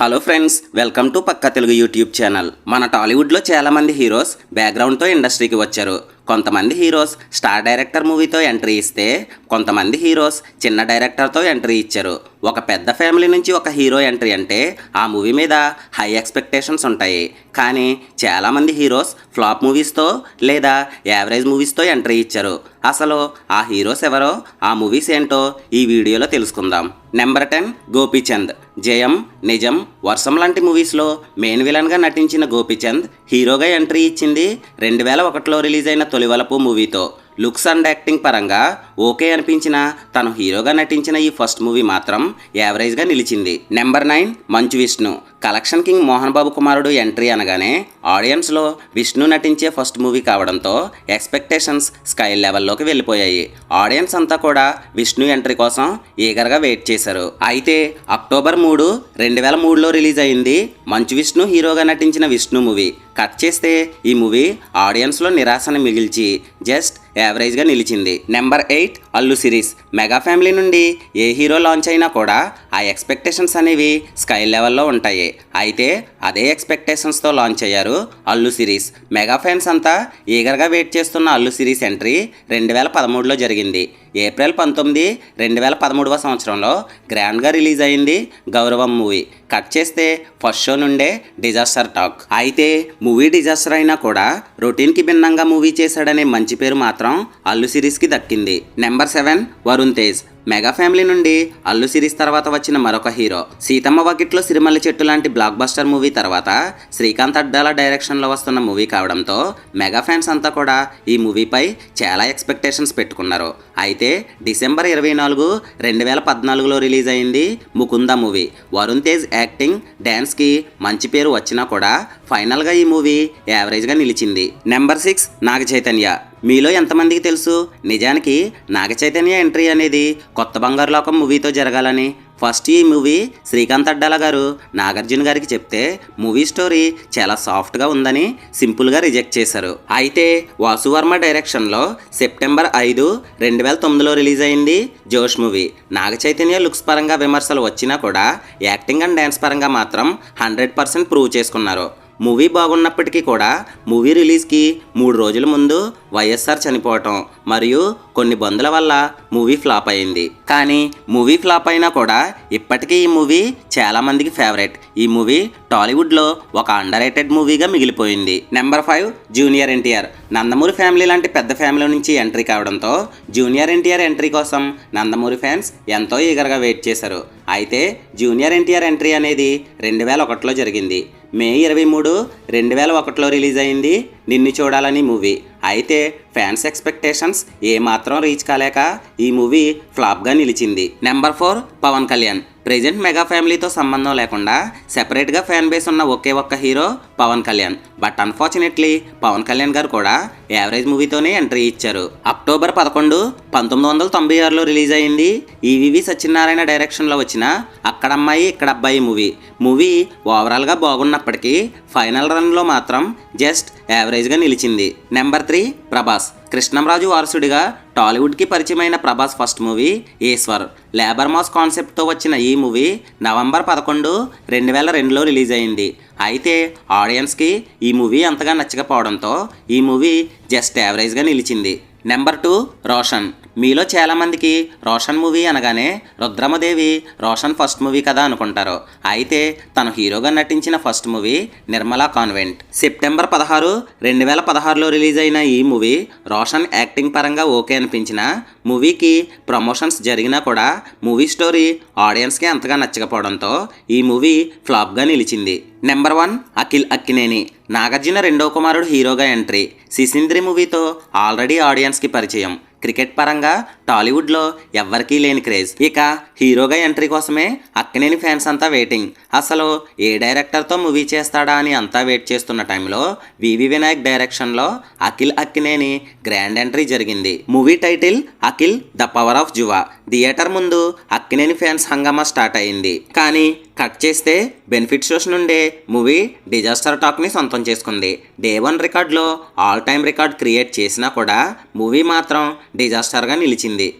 Hello friends welcome to పక్క Telugu YouTube channel మన టాలీవుడ్లో చాలామంది హీరోస్ బ్యాక్గ్రౌండ్తో ఇండస్ట్రీకి వచ్చారు. కొంతమంది హీరోస్ స్టార్ డైరెక్టర్ మూవీతో ఎంట్రీ ఇస్తే కొంతమంది హీరోస్ చిన్న డైరెక్టర్తో ఎంట్రీ ఇచ్చారు. ఒక పెద్ద ఫ్యామిలీ నుంచి ఒక హీరో ఎంట్రీ అంటే ఆ మూవీ మీద హై ఎక్స్పెక్టేషన్స్ ఉంటాయి. కానీ చాలామంది హీరోస్ ఫ్లాప్ మూవీస్తో లేదా యావరేజ్ మూవీస్తో ఎంట్రీ ఇచ్చారు. అసలు ఆ హీరోస్ ఎవరో ఆ మూవీస్ ఏంటో ఈ వీడియోలో తెలుసుకుందాం. Number ten Gopichand. జయం నిజం వర్షం లాంటి మూవీస్లో మెయిన్ విలన్గా నటించిన గోపీచంద్ హీరోగా ఎంట్రీ ఇచ్చింది రెండు వేల ఒకటిలో రిలీజ్ అయిన తొలివలపు మూవీతో. లుక్స్ అండ్ యాక్టింగ్ పరంగా ఓకే అనిపించిన తను హీరోగా నటించిన ఈ ఫస్ట్ మూవీ మాత్రం యావరేజ్గా నిలిచింది. Number nine Manchu Vishnu. Collection king Mohan Babu కుమారుడు ఎంట్రీ అనగానే ఆడియన్స్లో విష్ణు నటించే ఫస్ట్ మూవీ కావడంతో ఎక్స్పెక్టేషన్స్ స్కై లెవెల్లోకి వెళ్ళిపోయాయి. ఆడియన్స్ అంతా కూడా విష్ణు ఎంట్రీ కోసం ఈగర్గా వెయిట్ చేశారు. అయితే అక్టోబర్ మూడు రెండు వేల మూడులో రిలీజ్ అయింది మంచు విష్ణు హీరోగా నటించిన విష్ణు మూవీ. కట్ చేస్తే ఈ మూవీ ఆడియన్స్లో నిరాశను మిగిల్చి జస్ట్ యావరేజ్గా నిలిచింది. Number eight Allu Sirish. Mega family నుండి ఏ హీరో లాంచ్ అయినా కూడా ఆ ఎక్స్పెక్టేషన్స్ అనేవి స్కై లెవెల్లో ఉంటాయి. అయితే అదే ఎక్స్పెక్టేషన్స్తో లాంచ్ అయ్యారు అల్లు సిరీస్. మెగా ఫ్యాన్స్ అంతా ఈగర్గా వెయిట్ చేస్తున్న అల్లు సిరీస్ ఎంట్రీ రెండు వేల పదమూడులో జరిగింది. ఏప్రిల్ పంతొమ్మిది రెండు వేల పదమూడవ సంవత్సరంలో గ్రాండ్గా రిలీజ్ అయింది గౌరవం మూవీ. కట్ చేస్తే ఫస్ట్ షో నుండే డిజాస్టర్ టాక్. అయితే మూవీ డిజాస్టర్ అయినా కూడా రొటీన్కి భిన్నంగా మూవీ చేశాడనే మంచి పేరు మాత్రం అల్లు సిరీస్కి దక్కింది. Number seven Varun Tej. Mega family నుండి అల్లు సిరీస్ తర్వాత వచ్చిన మరొక హీరో. సీతమ్మ వకిట్లో సిరిమల్లి చెట్టు లాంటి బ్లాక్ బస్టర్ మూవీ తర్వాత శ్రీకాంత్ అడ్డాల డైరెక్షన్లో వస్తున్న మూవీ కావడంతో మెగా ఫ్యాన్స్ అంతా కూడా ఈ మూవీపై చాలా ఎక్స్పెక్టేషన్స్ పెట్టుకున్నారు. అయితే డిసెంబర్ ఇరవై నాలుగు రెండు వేల పద్నాలుగులో రిలీజ్ అయింది ముకుంద మూవీ వరుణ్ తేజ్ యాక్టింగ్ డ్యాన్స్కి మంచి పేరు వచ్చినా కూడా ఫైనల్గా ఈ మూవీ యావరేజ్గా నిలిచింది. Number six Naga Chaitanya. మీలో ఎంతమందికి తెలుసు? నిజానికి నాగ చైతన్య ఎంట్రీ అనేది కొత్త బంగారు లోకం మూవీతో జరగాలని ఫస్ట్ ఈ మూవీ శ్రీకాంత్ అడ్డాల గారు నాగార్జున గారికి చెప్తే మూవీ స్టోరీ చాలా సాఫ్ట్గా ఉందని సింపుల్గా రిజెక్ట్ చేశారు. అయితే వాసువర్మ డైరెక్షన్లో సెప్టెంబర్ ఐదు రెండు వేల తొమ్మిదిలో రిలీజ్ అయింది జోష్ మూవీ. నాగ చైతన్య లుక్స్ పరంగా విమర్శలు వచ్చినా కూడా యాక్టింగ్ అండ్ డ్యాన్స్ పరంగా మాత్రం హండ్రెడ్ పర్సెంట్ ప్రూవ్ చేసుకున్నారు. మూవీ బాగున్నప్పటికీ కూడా మూవీ రిలీజ్కి మూడు రోజుల ముందు వైఎస్ఆర్ చనిపోవటం మరియు కొన్ని బంధుల వల్ల మూవీ ఫ్లాప్ అయింది. కానీ మూవీ ఫ్లాప్ అయినా కూడా ఇప్పటికీ ఈ మూవీ చాలామందికి ఫేవరెట్. ఈ మూవీ టాలీవుడ్లో ఒక అండర్ రేటెడ్ మూవీగా మిగిలిపోయింది. Number five junior NTR Nandamuri family లాంటి పెద్ద ఫ్యామిలీ నుంచి ఎంట్రీ కావడంతో జూనియర్ ఎన్టీఆర్ ఎంట్రీ కోసం నందమూరి ఫ్యాన్స్ ఎంతో ఈగర్గా వెయిట్ చేశారు. అయితే జూనియర్ ఎన్టీఆర్ ఎంట్రీ అనేది రెండు వేల ఒకటిలో జరిగింది. మే ఇరవై మూడు రెండు వేల ఒకటిలో రిలీజ్ అయింది నిన్ను చూడాలని మూవీ. అయితే ఫ్యాన్స్ ఎక్స్పెక్టేషన్స్ ఏమాత్రం రీచ్ కాలేక ఈ మూవీ ఫ్లాప్గా నిలిచింది. Number four Pawan Kalyan. Present mega ఫ్యామిలీతో సంబంధం లేకుండా సెపరేట్గా ఫ్యాన్ బేస్ ఉన్న ఒకే ఒక్క hero Pawan Kalyan. But unfortunately Pawan Kalyan గారు కూడా యావరేజ్ మూవీతోనే ఎంట్రీ ఇచ్చారు. అక్టోబర్ పదకొండు పంతొమ్మిది వందల తొంభై ఆరులో రిలీజ్ అయింది. ఈవివి సత్యనారాయణ డైరెక్షన్లో వచ్చిన అక్కడ అమ్మాయి ఇక్కడ అబ్బాయి మూవీ మూవీ ఓవరాల్గా బాగున్నప్పటికీ ఫైనల్ రన్లో మాత్రం జస్ట్ యావరేజ్గా నిలిచింది. Number three Prabhas. కృష్ణంరాజు వారసుడిగా టాలీవుడ్కి పరిచయమైన Prabhas first movie Eeshwar labour mass కాన్సెప్ట్తో వచ్చిన ఈ మూవీ నవంబర్ పదకొండు రెండు వేల రెండులో రిలీజ్ అయింది. అయితే ఆడియన్స్కి ఈ మూవీ అంతగా నచ్చకపోవడంతో ఈ మూవీ జస్ట్ యావరేజ్గా నిలిచింది. Number two Roshan. మీలో చాలామందికి రోషన్ మూవీ అనగానే రుద్రమదేవి రోషన్ ఫస్ట్ మూవీ కదా అనుకుంటారు. అయితే తను హీరోగా నటించిన first movie Nirmala convent. September పదహారు రెండు వేల పదహారులో రిలీజ్ అయిన ఈ మూవీ రోషన్ యాక్టింగ్ పరంగా ఓకే అనిపించిన మూవీకి ప్రమోషన్స్ జరిగినా కూడా మూవీ స్టోరీ ఆడియన్స్కి అంతగా నచ్చకపోవడంతో ఈ మూవీ ఫ్లాప్గా నిలిచింది. Number one Akhil Akkineni. Nagarjuna రెండో కుమారుడు హీరోగా ఎంట్రీ. సిసింద్రి మూవీతో ఆల్రెడీ ఆడియన్స్కి పరిచయం. క్రికెట్ పరంగా టాలీవుడ్లో ఎవ్వరికీ లేని క్రేజ్. ఇక హీరోగా ఎంట్రీ కోసమే అక్కినేని ఫ్యాన్స్ అంతా వెయిటింగ్. అసలు ఏ డైరెక్టర్తో మూవీ చేస్తాడా అని అంతా వెయిట్ చేస్తున్న టైంలో వివి వినాయక్ డైరెక్షన్లో అఖిల్ అక్కినేని గ్రాండ్ ఎంట్రీ జరిగింది. Movie title Akhil the power of Jua. Theatre ముందు అక్కినేని ఫ్యాన్స్ హంగామా స్టార్ట్ అయింది కానీ కట్ చేస్తే బెనిఫిట్ షోస్ నుండే మూవీ డిజాస్టర్ టాక్ని సొంతం చేసుకుంది. డే వన్ రికార్డులో ఆల్ టైమ్ రికార్డ్ క్రియేట్ చేసినా కూడా మూవీ మాత్రం డిజాస్టర్గా నిలిచింది.